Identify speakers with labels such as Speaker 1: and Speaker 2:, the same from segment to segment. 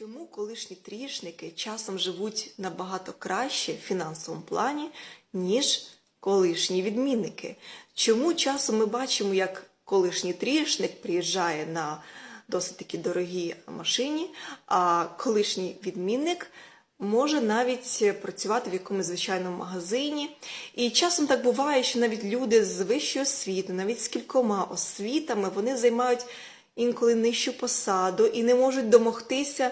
Speaker 1: Чому колишні трішники часом живуть набагато краще в фінансовому плані, ніж колишні відмінники? Чому часом ми бачимо, як колишній трішник приїжджає на досить таки дорогій машині, а колишній відмінник може навіть працювати в якомусь звичайному магазині. І часом так буває, що навіть люди з вищою освітою, навіть з кількома освітами, вони займають інколи нижчу посаду і не можуть домогтися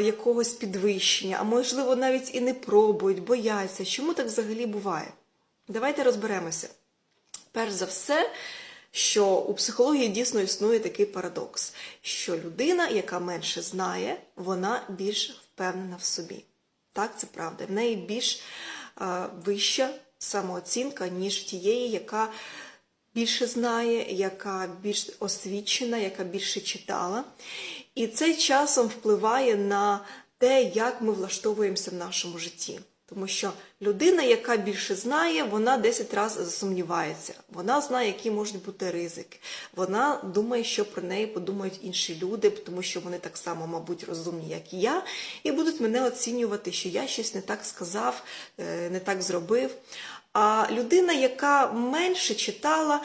Speaker 1: якогось підвищення, а можливо навіть і не пробують, бояться. Чому так взагалі буває? Давайте розберемося. Перш за все, що у психології дійсно існує такий парадокс, що людина, яка менше знає, вона більш впевнена в собі. Так, це правда. В неї більш вища самооцінка, ніж в тієї, яка більше знає, яка більш освічена, яка більше читала. І це часом впливає на те, як ми влаштовуємося в нашому житті. Тому що людина, яка більше знає, вона 10 разів засумнівається. Вона знає, які можуть бути ризики. Вона думає, що про неї подумають інші люди, тому що вони так само, мабуть, розумні, як і я, і будуть мене оцінювати, що я щось не так сказав, е, не так зробив. А людина, яка менше читала,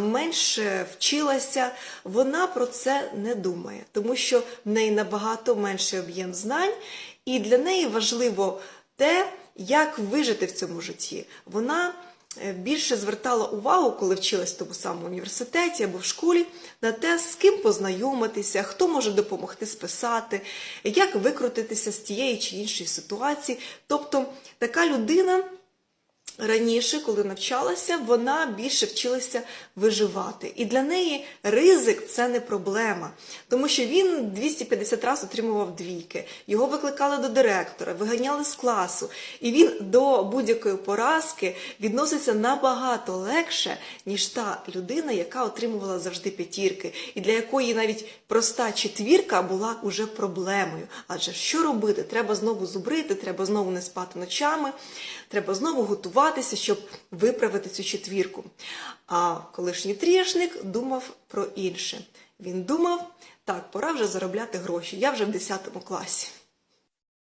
Speaker 1: менше вчилася, вона про це не думає, тому що в неї набагато менший об'єм знань, і для неї важливо те, як вижити в цьому житті. Вона е, більше звертала увагу, коли вчилась в тому самому університеті або в школі, на те, з ким познайомитися, хто може допомогти списати, як викрутитися з тієї чи іншої ситуації. Тобто така людина. Раніше, коли навчалася, вона більше вчилася виживати. І для неї ризик це не проблема, тому що він 250 разів отримував двійки. Його викликали до директора, виганяли з класу. І він до будь-якої поразки відноситься набагато легше, ніж та людина, яка отримувала завжди п'ятірки, і для якої навіть проста четвірка була уже проблемою. Адже що робити? Треба знову зубрити, треба знову не спати ночами, треба знову готувати щоб виправити цю четвірку. А колишній трішник думав про інше. Він думав, так, пора вже заробляти гроші. Я вже в 10 класі.